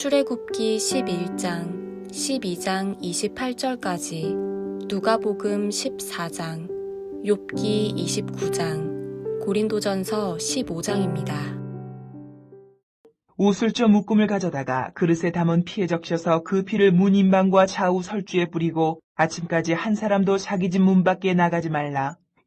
출애굽기 11장, 12장 28절까지, 누가복음 14장, 욥기 29장, 고린도전서 15장입니다. 우슬조 묶음을 가져다가 그릇에 담은 피에 적셔서 그 피를 문 인방과 좌우 설주에 뿌리고 아침까지 한 사람도 자기 집 문 밖에 나가지 말라.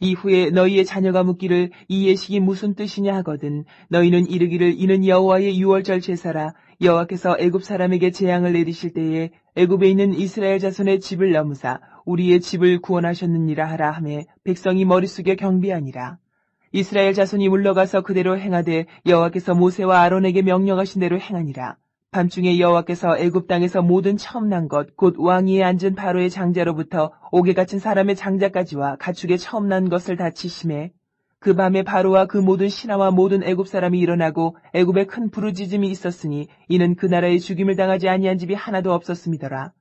이후에 너희의 자녀가 묻기를 이 예식이 무슨 뜻이냐 하거든 너희는 이르기를 이는 여호와의 유월절 제사라. 여호와께서 애굽 사람에게 재앙을 내리실 때에 애굽에 있는 이스라엘 자손의 집을 넘으사 우리의 집을 구원하셨느니라 하라 하매 백성이 숙여 경비하니라. 이스라엘 자손이 물러가서 그대로 행하되 여호와께서 모세와 아론에게 명령하신 대로 행하니라 밤중에 여호와께서 애굽 땅에서 모든 처음 난 것 곧 왕위에 앉은 바로의 장자로부터 옥에 갇힌 사람의 장자까지와 가축의 처음 난 것을 다 치심해 그 밤에 바로와 그 모든 신하와 모든 애굽 사람이 일어나고 애굽에 큰 부르짖음이 있었으니 이는 그 나라에 죽임을 당하지 아니한 집이 하나도 없었음이더라.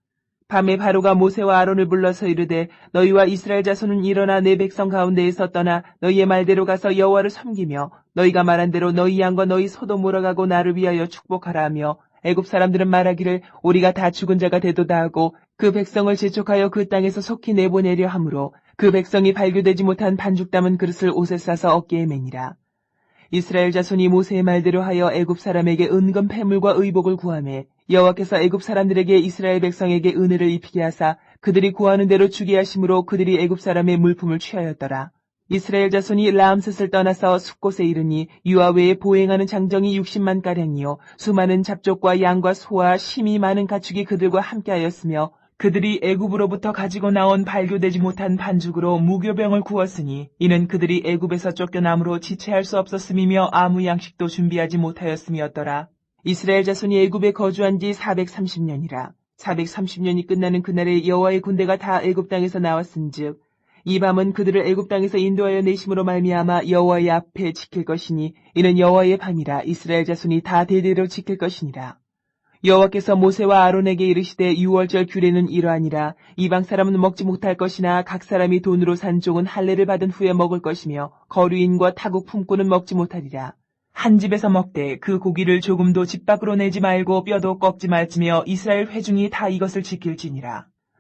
밤에 바로가 모세와 아론을 불러서 이르되 너희와 이스라엘 자손은 일어나 내 백성 가운데에서 떠나 너희의 말대로 가서 여호와를 섬기며 너희가 말한 대로 너희 양과 너희 소도 몰아가고 나를 위하여 축복하라 하며 애굽 사람들은 말하기를 우리가 다 죽은 자가 되도다 하고 그 백성을 재촉하여 그 땅에서 속히 내보내려 하므로 그 백성이 발교되지 못한 반죽 담은 그릇을 옷에 싸서 어깨에 매니라. 이스라엘 자손이 모세의 말대로 하여 애굽 사람에게 은금 패물과 의복을 구하매 여호와께서 애굽 사람들에게 이스라엘 백성에게 은혜를 입히게 하사 그들이 구하는 대로 주게 하심으로 그들이 애굽 사람의 물품을 취하였더라. 이스라엘 자손이 라암셋을 떠나서 숲곳에 이르니 유아 외에 보행하는 장정이 60만 가량이요 수많은 잡족과 양과 소와 심이 많은 가축이 그들과 함께하였으며 그들이 애굽으로부터 가지고 나온 발교되지 못한 반죽으로 무교병을 구웠으니 이는 그들이 애굽에서 쫓겨남으로 지체할 수 없었음이며 아무 양식도 준비하지 못하였음이었더라. 이스라엘 자손이 애굽에 거주한 지 430년이라. 430년이 끝나는 그날에 여호와의 군대가 다 애굽 땅에서 나왔은즉 이 밤은 그들을 애굽 땅에서 인도하여 내심으로 말미암아 여호와의 앞에 지킬 것이니 이는 여호와의 밤이라 이스라엘 자손이 다 대대로 지킬 것이니라. 여호와께서 모세와 아론에게 이르시되 유월절 규례는 이러하니라 이방 사람은 먹지 못할 것이나 각 사람이 돈으로 산 종은 할례를 받은 후에 먹을 것이며 거류인과 타국 품꾼은 먹지 못하리라. 한 집에서 먹되 그 고기를 조금도 집 밖으로 내지 말고 뼈도 꺾지 말지며 이스라엘 회중이 다 이것을 지킬지니라.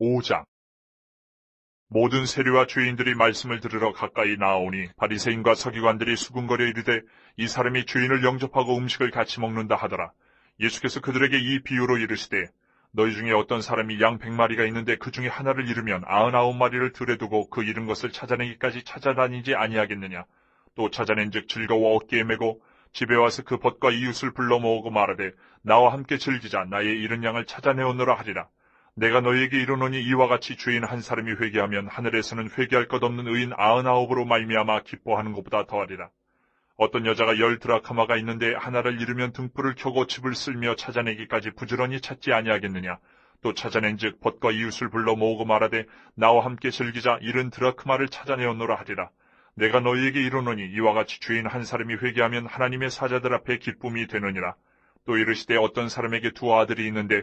십오 장 모든 세리와 주인들이 말씀을 들으러 가까이 나오니 바리새인과 서기관들이 수군거려 이르되 이 사람이 주인을 영접하고 음식을 같이 먹는다 하더라. 예수께서 그들에게 이 비유로 이르시되 너희 중에 어떤 사람이 양 백마리가 있는데 그 중에 하나를 잃으면 아흔아홉 마리를 들에 두고 그 잃은 것을 찾아내기까지 찾아다니지 아니하겠느냐. 또 찾아낸 즉 즐거워 어깨에 메고 집에 와서 그 벗과 이웃을 불러 모으고 말하되 나와 함께 즐기자 나의 잃은 양을 찾아내오노라 하리라. 내가 너희에게 이르노니 이와 같이 주인 한 사람이 회개하면 하늘에서는 회개할 것 없는 의인 아흔아홉으로 말미암아 기뻐하는 것보다 더하리라. 어떤 여자가 열 드라카마가 있는데 하나를 잃으면 등불을 켜고 집을 쓸며 찾아내기까지 부지런히 찾지 아니하겠느냐. 또 찾아낸즉 벗과 이웃을 불러 모으고 말하되 나와 함께 즐기자 잃은 드라크마를 찾아내었노라 하리라. 내가 너희에게 이르노니 이와 같이 주인 한 사람이 회개하면 하나님의 사자들 앞에 기쁨이 되느니라. 또 이르시되 어떤 사람에게 두 아들이 있는데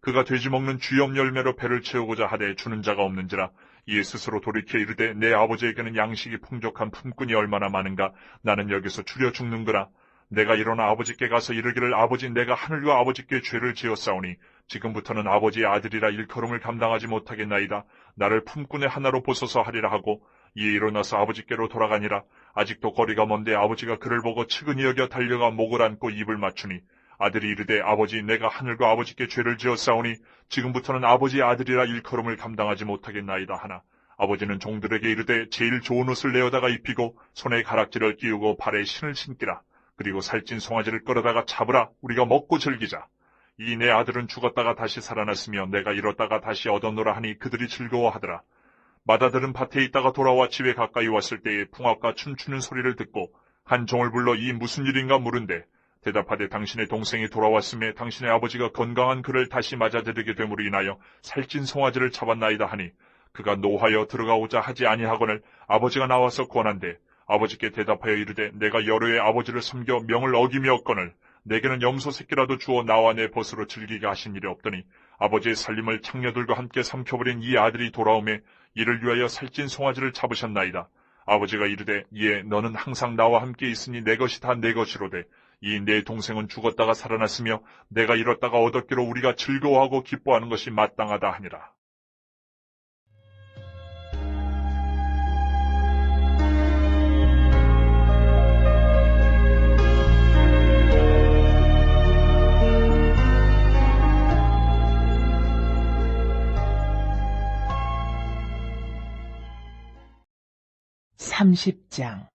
그가 돼지 먹는 쥐염 열매로 배를 채우고자 하되 주는 자가 없는지라 이에 스스로 돌이켜 이르되 내 아버지에게는 양식이 풍족한 품꾼이 얼마나 많은가 나는 여기서 줄여 죽는거라 내가 일어나 아버지께 가서 이르기를 아버지 내가 하늘과 아버지께 죄를 지었사오니 지금부터는 아버지의 아들이라 일컬음을 감당하지 못하겠나이다. 나를 품꾼의 하나로 보소서 하리라 하고 이에 일어나서 아버지께로 돌아가니라. 아직도 거리가 먼데 아버지가 그를 보고 측은히 여겨 달려가 목을 안고 입을 맞추니 아들이 이르되 아버지 내가 하늘과 아버지께 죄를 지었사오니 지금부터는 아버지의 아들이라 일컬음을 감당하지 못하겠나이다 하나. 아버지는 종들에게 이르되 제일 좋은 옷을 내어다가 입히고 손에 가락지를 끼우고 발에 신을 신기라. 그리고 살찐 송아지를 끌어다가 잡으라. 우리가 먹고 즐기자. 이 내 아들은 죽었다가 다시 살아났으며 내가 잃었다가 다시 얻었노라 하니 그들이 즐거워하더라. 마다들은 밭에 있다가 돌아와 집에 가까이 왔을 때에 풍악과 춤추는 소리를 듣고 한 종을 불러 이 무슨 일인가 물은데 대답하되 당신의 동생이 돌아왔음에 당신의 아버지가 건강한 그를 다시 맞아들이게 됨으로 인하여 살찐 송아지를 잡았나이다 하니 그가 노하여 들어가오자 하지 아니하거늘 아버지가 나와서 권한대 아버지께 대답하여 이르되 내가 여로의 아버지를 섬겨 명을 어기며 없거늘 내게는 염소 새끼라도 주어 나와 내 벗으로 즐기게 하신 일이 없더니 아버지의 살림을 창녀들과 함께 삼켜버린 이 아들이 돌아오매 이를 위하여 살찐 송아지를 잡으셨나이다. 아버지가 이르되 이에 너는 항상 나와 함께 있으니 내 것이 다 내 것이로되 이 내 동생은 죽었다가 살아났으며 내가 잃었다가 얻었기로 우리가 즐거워하고 기뻐하는 것이 마땅하다 하니라. 삼십 장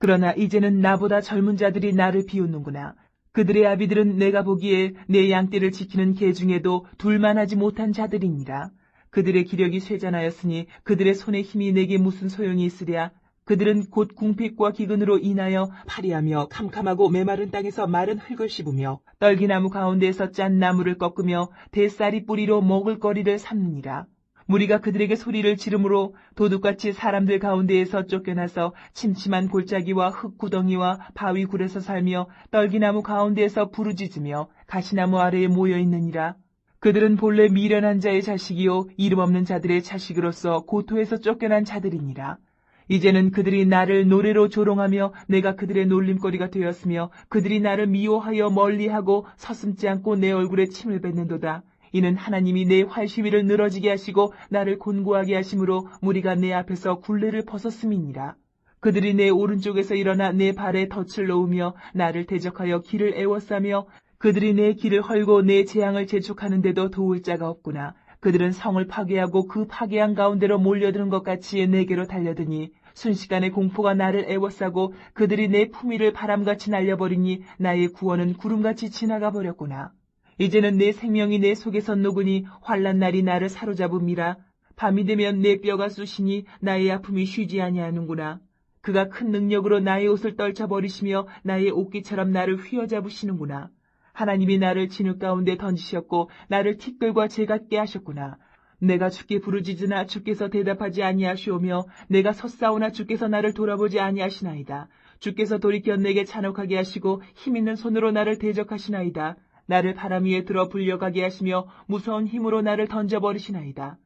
그러나 이제는 나보다 젊은 자들이 나를 비웃는구나. 그들의 아비들은 내가 보기에 내 양떼를 지키는 개 중에도 둘만하지 못한 자들이니라. 그들의 기력이 쇠잔하였으니 그들의 손의 힘이 내게 무슨 소용이 있으랴. 그들은 곧 궁핍과 기근으로 인하여 파리하며 캄캄하고 메마른 땅에서 마른 흙을 씹으며 떨기나무 가운데에서 짠 나무를 꺾으며 대쌀이 뿌리로 먹을 거리를 삼느니라. 무리가 그들에게 소리를 지르므로 도둑같이 사람들 가운데에서 쫓겨나서 침침한 골짜기와 흙구덩이와 바위 굴에서 살며 떨기나무 가운데에서 부르짖으며 가시나무 아래에 모여 있느니라. 그들은 본래 미련한 자의 자식이요 이름 없는 자들의 자식으로서 고토에서 쫓겨난 자들이니라. 이제는 그들이 나를 노래로 조롱하며 내가 그들의 놀림거리가 되었으며 그들이 나를 미워하여 멀리하고 서슴지 않고 내 얼굴에 침을 뱉는도다. 이는 하나님이 내 활시위를 늘어지게 하시고 나를 곤고하게 하심으로 무리가 내 앞에서 굴레를 벗었음이니라. 그들이 내 오른쪽에서 일어나 내 발에 덫을 놓으며 나를 대적하여 길을 애워싸며 그들이 내 길을 헐고 내 재앙을 재촉하는데도 도울 자가 없구나. 그들은 성을 파괴하고 그 파괴한 가운데로 몰려드는 것 같이 내게로 달려드니 순식간에 공포가 나를 애워싸고 그들이 내 품위를 바람같이 날려버리니 나의 구원은 구름같이 지나가 버렸구나. 이제는 내 생명이 내 속에서 녹으니 환란 날이 나를 사로잡음이라 밤이 되면 내 뼈가 쑤시니 나의 아픔이 쉬지 아니하는구나. 그가 큰 능력으로 나의 옷을 떨쳐버리시며 나의 옷깃처럼 나를 휘어잡으시는구나. 하나님이 나를 진흙 가운데 던지셨고 나를 티끌과 재 같게 하셨구나. 내가 주께 부르짖으나 주께서 대답하지 아니하시오며 내가 섰사오나 주께서 나를 돌아보지 아니하시나이다. 주께서 돌이켜 내게 잔혹하게 하시고 힘 있는 손으로 나를 대적하시나이다. 나를 바람 위에 들어 불려가게 하시며 무서운 힘으로 나를 던져버리시나이다.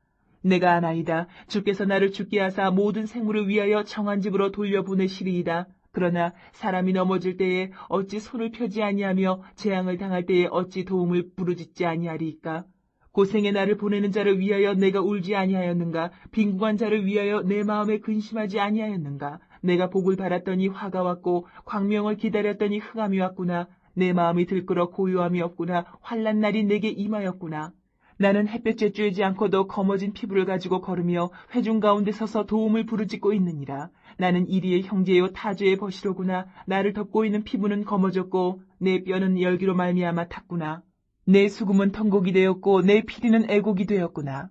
내가 아나이다. 주께서 나를 죽게 하사 모든 생물을 위하여 정한 집으로 돌려보내시리이다. 그러나 사람이 넘어질 때에 어찌 손을 펴지 아니하며 재앙을 당할 때에 어찌 도움을 부르짖지 아니하리이까. 고생의 나를 보내는 자를 위하여 내가 울지 아니하였는가? 빈궁한 자를 위하여 내 마음에 근심하지 아니하였는가? 내가 복을 바랐더니 화가 왔고 광명을 기다렸더니 흑암이 왔구나. 내 마음이 들끓어 고요함이 없구나. 환란 날이 내게 임하였구나. 나는 햇볕에 쬐지 않고도 검어진 피부를 가지고 걸으며 회중 가운데 서서 도움을 부르짖고 있느니라. 나는 이리의 형제요 타주의 벗이로구나. 나를 덮고 있는 피부는 검어졌고 내 뼈는 열기로 말미암아 탔구나. 내 수금은 텅곡이 되었고 내 피리는 애곡이 되었구나.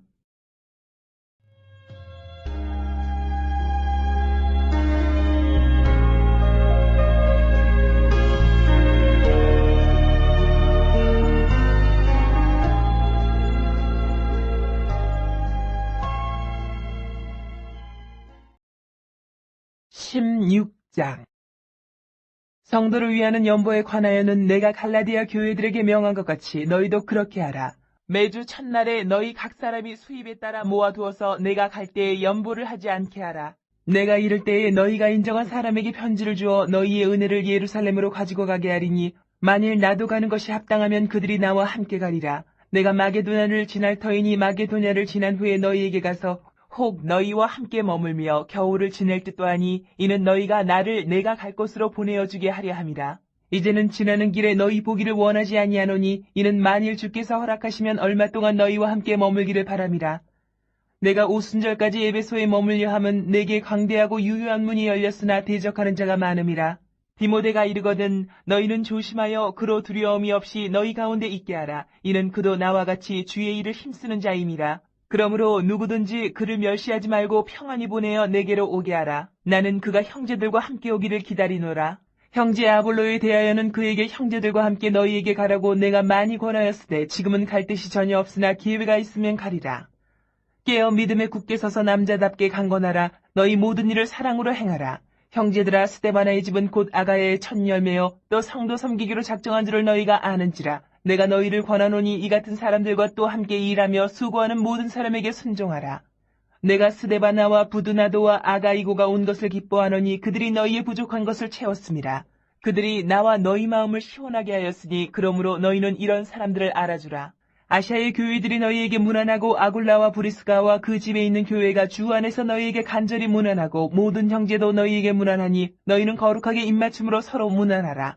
십육장 성도를 위하는 연보에 관하여는 내가 갈라디아 교회들에게 명한 것 같이 너희도 그렇게 하라. 매주 첫날에 너희 각 사람이 수입에 따라 모아두어서 내가 갈 때에 연보를 하지 않게 하라. 내가 이럴 때에 너희가 인정한 사람에게 편지를 주어 너희의 은혜를 예루살렘으로 가지고 가게 하리니 만일 나도 가는 것이 합당하면 그들이 나와 함께 가리라. 내가 마게도냐를 지날 터이니 마게도냐를 지난 후에 너희에게 가서 혹 너희와 함께 머물며 겨울을 지낼 듯도 하니 이는 너희가 나를 내가 갈 곳으로 보내어 주게 하려 함이라. 이제는 지나는 길에 너희 보기를 원하지 아니하노니 이는 만일 주께서 허락하시면 얼마 동안 너희와 함께 머물기를 바람이라. 내가 오순절까지 에베소에 머물려 함은 내게 광대하고 유효한 문이 열렸으나 대적하는 자가 많음이라. 디모데가 이르거든 너희는 조심하여 그로 두려움이 없이 너희 가운데 있게 하라. 이는 그도 나와 같이 주의 일을 힘쓰는 자임이라. 그러므로 누구든지 그를 멸시하지 말고 평안히 보내어 내게로 오게 하라. 나는 그가 형제들과 함께 오기를 기다리노라. 형제 아볼로에 대하여는 그에게 형제들과 함께 너희에게 가라고 내가 많이 권하였으되 지금은 갈 뜻이 전혀 없으나 기회가 있으면 가리라. 깨어 믿음에 굳게 서서 남자답게 강건하라. 너희 모든 일을 사랑으로 행하라. 형제들아 스테바나의 집은 곧 아가야의 첫 열매요 또 성도 섬기기로 작정한 줄을 너희가 아는지라. 내가 너희를 권하노니 이 같은 사람들과 또 함께 일하며 수고하는 모든 사람에게 순종하라. 내가 스데바나와 부두나도와 아가이고가 온 것을 기뻐하노니 그들이 너희의 부족한 것을 채웠습니다. 그들이 나와 너희 마음을 시원하게 하였으니 그러므로 너희는 이런 사람들을 알아주라. 아시아의 교회들이 너희에게 문안하고 아굴라와 브리스가와 그 집에 있는 교회가 주 안에서 너희에게 간절히 문안하고 모든 형제도 너희에게 문안하니 너희는 거룩하게 입맞춤으로 서로 문안하라.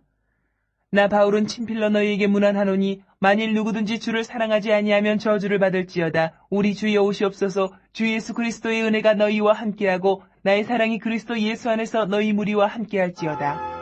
나 바울은 친필로 너희에게 문안하노니 만일 누구든지 주를 사랑하지 아니하면 저주를 받을지어다. 우리 주여 오시옵소서 주 예수 그리스도의 은혜가 너희와 함께하고 나의 사랑이 그리스도 예수 안에서 너희 무리와 함께할지어다.